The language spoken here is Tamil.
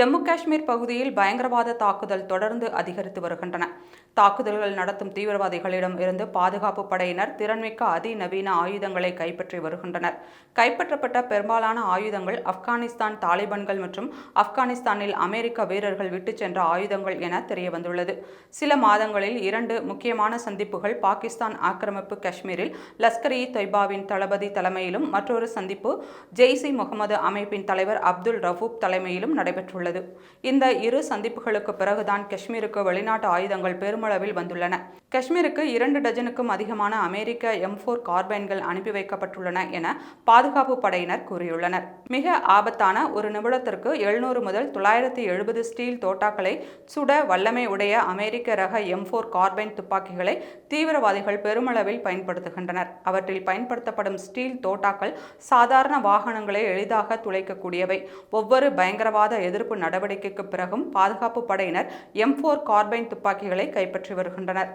Jammu Kashmir பகுதியில் பயங்கரவாத தாக்குதல் தொடர்ந்து அதிகரித்து வருகின்றன. தாக்குதல்கள் நடத்தும் தீவிரவாதிகளிடம் இருந்து பாதுகாப்பு படையினர் திறன்மிக்க அதிநவீன ஆயுதங்களை கைப்பற்றி வருகின்றனர். கைப்பற்றப்பட்ட பெரும்பாலான ஆயுதங்கள் ஆப்கானிஸ்தான் தாலிபான்கள் மற்றும் ஆப்கானிஸ்தானில் அமெரிக்க வீரர்கள் விட்டுச் சென்ற ஆயுதங்கள் என தெரியவந்துள்ளது. சில மாதங்களில் இரண்டு முக்கியமான சந்திப்புகள் பாகிஸ்தான் ஆக்கிரமிப்பு காஷ்மீரில் லஷ்கர் இ தொய்பாவின் தளபதி தலைமையிலும் மற்றொரு சந்திப்பு ஜெய்ஸ் இ முகமது அமைப்பின் தலைவர் அப்துல் ரவூப் தலைமையிலும் நடைபெற்றுள்ளது. இந்த இரு சந்திப்புகளுக்கு பிறகுதான் காஷ்மீருக்கு வெளிநாட்டு ஆயுதங்கள் பெருமளவில் வந்துள்ளன. காஷ்மீருக்கு இரண்டு டஜனுக்கும் அதிகமான அமெரிக்க எம் ஃபோர் கார்பைன்கள் அனுப்பி வைக்கப்பட்டுள்ளன என பாதுகாப்பு படையினர் கூறியுள்ளனர். மிக ஆபத்தான ஒரு நிமிடத்திற்கு எழுநூறு முதல் தொள்ளாயிரத்தி எழுபது ஸ்டீல் தோட்டாக்களை சுட வல்லமை உடைய அமெரிக்க ரக எம் ஃபோர் கார்பைன் துப்பாக்கிகளை தீவிரவாதிகள் பெருமளவில் பயன்படுத்துகின்றனர். அவற்றில் பயன்படுத்தப்படும் ஸ்டீல் தோட்டாக்கள் சாதாரண வாகனங்களை எளிதாக துளைக்கக்கூடியவை. ஒவ்வொரு பயங்கரவாத எதிர்ப்பு நடவடிக்கைக்கு பிறகும் பாதுகாப்பு படையினர் எம் ஃபோர் கார்பைன் துப்பாக்கிகளை கைப்பற்றி வருகின்றனர்.